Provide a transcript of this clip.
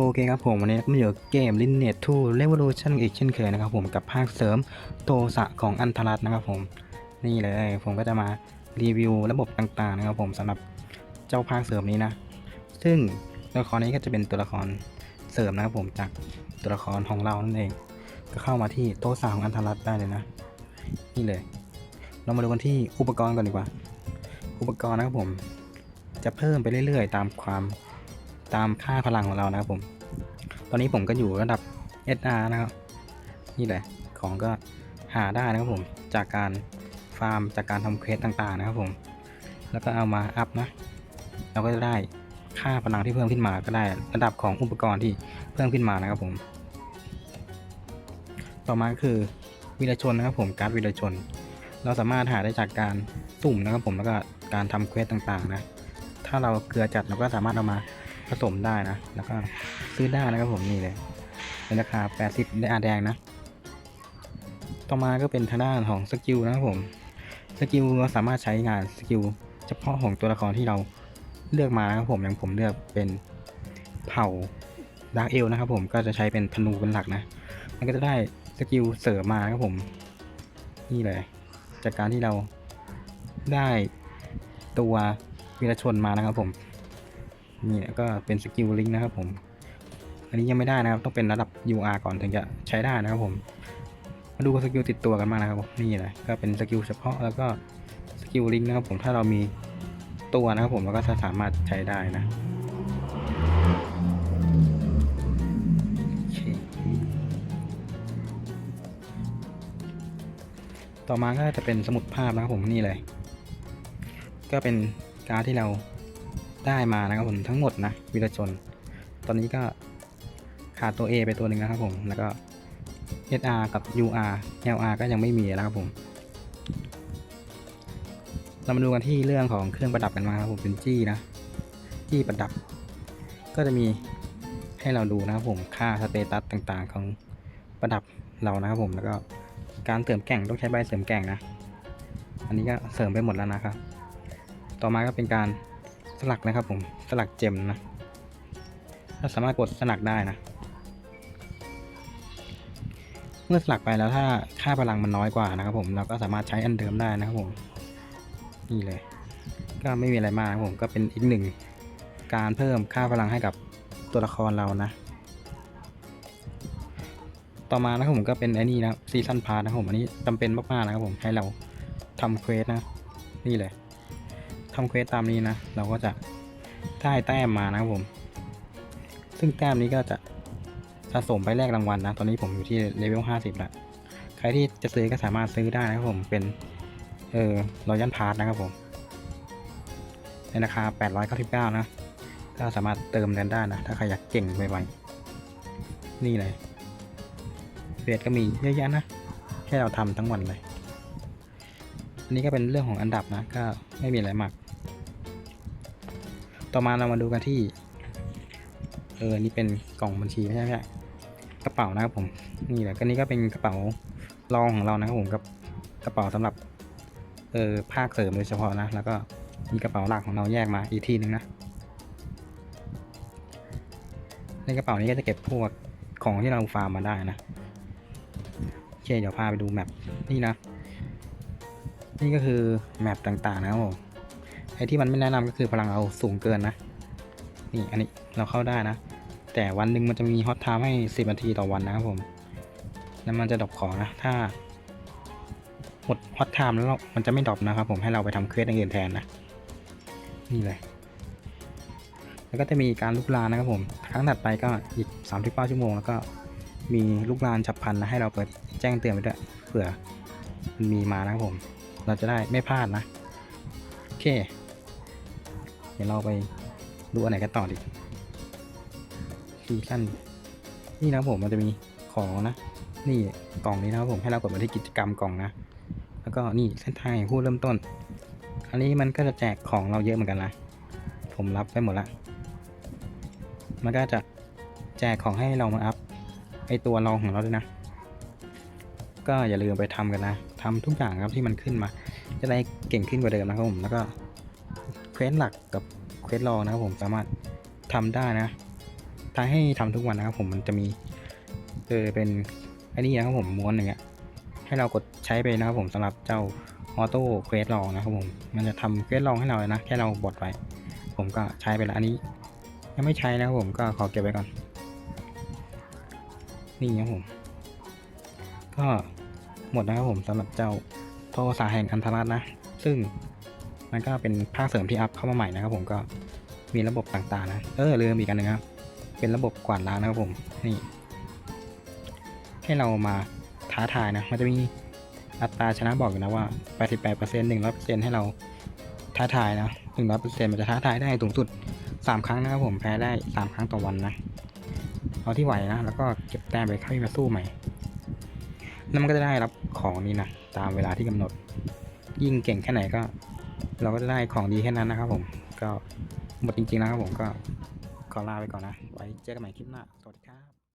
โอเคครับผมวันนี้ก็มาอยู่กับเกม Lineage 2 Revolution อีกเช่นเคยนะครับผมกับภาคเสริมโตสะของอันทรัตนะครับผมนี่เลยผมก็จะมารีวิวระบบต่างๆนะครับผมสำหรับเจ้าภาคเสริมนี้นะ ซึ่งตัวละครนี้ก็จะเป็นตัวละครเสริมนะครับผมจากตัวละครของเรานั่นเอง ก็เข้ามาที่โตสะของอันทรัตได้เลยนะ นี่เลย เรามาดูกันที่อุปกรณ์ก่อนดีกว่า อุปกรณ์นะครับผม จะเพิ่มไปเรื่อยๆ ตามความ ตามค่าพลังของเรานะครับผม ตอนนี้ผมก็อยู่ระดับ SR นะครับ นี่แหละ ของก็หาได้นะครับผม จากการฟาร์มจากการทำเควสต่างๆนะครับผม แล้วก็เอามาอัพนะ เราก็จะได้ค่าพลังที่เพิ่มขึ้นมาก็ได้ระดับของอุปกรณ์ที่เพิ่มขึ้นมานะครับผม ต่อมาก็คือวีรชนนะครับผมการ์ดวีรชน เราสามารถหาได้จากการสุ่มนะครับผมแล้วก็การทำเควสต่างๆนะ ถ้าเราเกลือจัดเราก็สามารถเอามา ผสมได้นะ แล้วก็ซื้อได้นะครับผมนี่เลยในราคา 80 ได้อาแดงนะ ต่อมาก็เป็นทางด้านของสกิลนะครับผม สกิลเราสามารถใช้งานสกิลเฉพาะของตัวละครที่เราเลือกมานะครับผมอย่างผมเลือกเป็นเผ่าดาร์กเอลนะครับผมก็จะใช้เป็นธนูเป็นหลักนะ มันก็จะได้สกิลเสริมมาครับผม นี่เลย จากการที่เราได้ตัววีรชนมานะครับผม นี่ก็เป็นสกิลลิงก์นะครับผม อันนี้ยังไม่ได้นะครับ ต้องเป็นระดับ UR ก่อนถึงจะใช้ได้นะครับผม มาดูสกิลติดตัวกันมางนะครับนี่แหละก็เป็นสกิลเฉพาะแล้วก็สกิลลิงก์นะครับผมถ้าเรามีตัวนะครับผมเราก็จะสามารถใช้ได้นะต่อมาก็จะเป็นสมุดภาพนะครับผมนี่เลย ก็เป็นการดที่เรา ได้มานะครับผมทั้งหมดนะวิรชน ตอนนี้ก็ขาดตัว A ไปตัวหนึ่งนะครับผม แล้วก็ SR กับ UR LR ก็ยังไม่มีนะครับผม เรามาดูกันที่เรื่องของเครื่องประดับกันมาครับผมเป็นจี้นะ จี้ประดับ ก็จะมีให้เราดูนะครับผมค่าสเตตัสต่างๆ ของประดับเรานะครับผมแล้วก็การเสริมแก่งต้องใช้ใบเสริมแก่งนะ อันนี้ก็เสริมไปหมดแล้วนะครับ ต่อมาก็เป็นการ สลักนะครับผมสลักเจมนะเราสามารถกดสลักได้นะ เมื่อสลักไปแล้วถ้าค่าพลังมันน้อยกว่านะครับผมเราก็สามารถใช้อันเดิมได้นะครับผมนี่เลย ก็ไม่มีอะไรมากครับผมก็เป็นอีกหนึ่งการเพิ่มค่าพลังให้กับตัวละครเรานะ ต่อมานะครับผมก็เป็นไอ้นี่นะซีซันพาร์นะครับผมอันนี้จำเป็นมากๆนะครับผมให้เราทำเควสนะ นี่เลย ทำเควสตามนี้นะ เราก็จะได้แต้มมานะครับผม ซึ่งแต้มนี้ก็จะสะสมไปแลกรางวัลนะ ตอนนี้ผมอยู่ที่เลเวล 50แล้วใครที่จะซื้อก็สามารถซื้อได้นะครับผม เป็น เออรอยัลพาร์ทนะครับผม ในราคา 899 นะ ก็สามารถเติมกันได้นะ ถ้าใครอยากเก่งไวๆนี่เลยเฟสก็มีเยอะแยะนะ แค่เราทำทั้งวันเลย อันนี้ก็เป็นเรื่องของอันดับนะ ก็ไม่มีอะไรมาก ต่อมาเรามาดูกันที่ เออ นี่เป็นกล่องบัญชีไม่ใช่ไม่ใช่กระเป๋านะครับผม นี่แหละก็นี่ก็เป็นกระเป๋ารองของเรานะครับผมกับกระเป๋าสำหรับ เออภาคเสริมโดยเฉพาะนะ แล้วก็มีกระเป๋าหลักของเราแยกมาอีกทีนึงนะ ในกระเป๋านี้ก็จะเก็บพวกของที่เราฟาร์มมาได้นะโอเคเดี๋ยวพาไปดูแมปนี่นะ นี่ก็คือแมปต่างๆนะครับผม ไอ้ที่มันไม่แนะนำก็คือพลังเราสูงเกินนะ นี่อันนี้เราเข้าได้นะ แต่วันหนึ่งมันจะมีฮอตไทม์ให้ 10นาทีต่อวันนะครับผม แล้วมันจะดรอปของนะ ถ้าหมดฮอตไทม์แล้วมันจะไม่ดรอปนะครับผม ให้เราไปทำเควสอย่างอื่นแทนนะ นี่เลย แล้วก็จะมีการลุกลานนะครับผม ครั้งถัดไปก็อีก39ชั่วโมง แล้วก็มีลูกลานฉับพลันนะให้เราเปิดแจ้งเตือนไปด้วยเผื่อมันมีมานะครับผม เราจะได้ไม่พลาดนะ โอเค ดี๋ยวเราไปดูอันไหนกันต่อดีซีซั่นนี่นะผมมันจะมีของนะ นี่กล่องนี้นะผมให้เรากดมาที่กิจกรรมกล่องนะ แล้วก็นี่เส้นทางผู้เริ่มต้น อันนี้มันก็จะแจกของเราเยอะเหมือนกันนะผมรับไปหมดละ มันก็จะแจกของให้เรามาอัพไอตัวรองของเราด้วยนะ ก็อย่าลืมไปทำกันนะทำทุกอย่างครับที่มันขึ้นมา จะได้เก่งขึ้นกว่าเดิมนะครับผม แล้วก็ ควสหลักกับเควสรองนะครับผมสามารถทำได้นะทายให้ทำทุกวันนะครับผมมันจะมีเออเป็นไอ้นี่นะครับผมม้วนอย่างเงี้ยให้เรากดใช้ไปนะครับผมสำหรับเจ้าออโต้เควสลองนะครับผมมันจะทำเควสลองให้เราเลยนะแค่เราบดไว้ ผมก็ใช้ไปแล้วอันนี้ ยังไม่ใช้นะครับผมก็ขอเก็บไว้ก่อน นี่ครับผม ก็หมดนะครับผมสำหรับเจ้าโทสาแห่งอันธรัตนะ ซึ่ง มันก็เป็นภาคเสริมที่อัพเข้ามาใหม่นะครับผมก็มีระบบต่างๆนะ เออลืมอีกอันหนึ่งครับ เป็นระบบกวาดล้างนะครับผม นี่ ให้เรามาท้าทายนะ มันจะมีอัตราชนะบอกอยู่นะว่า 88% 100%ให้เราท้าทายนะ100%มันจะท้าทายได้สูงสุด 3 ครั้งนะครับผม แพ้ได้ 3 ครั้งต่อวันนะ เอาที่ไหวนะ แล้วก็เก็บแต้มไปเข้ามาสู้ใหม่ แล้วมันก็จะได้รับของนี้นะ ตามเวลาที่กำหนด ยิ่งเก่งแค่ไหนก็ เราก็จะได้ของดีแค่นั้นนะครับผมก็หมดจริงๆนะครับผมก็ขอลาไปก่อนนะ ไว้เจอกันใหม่คลิปหน้า สวัสดีครับ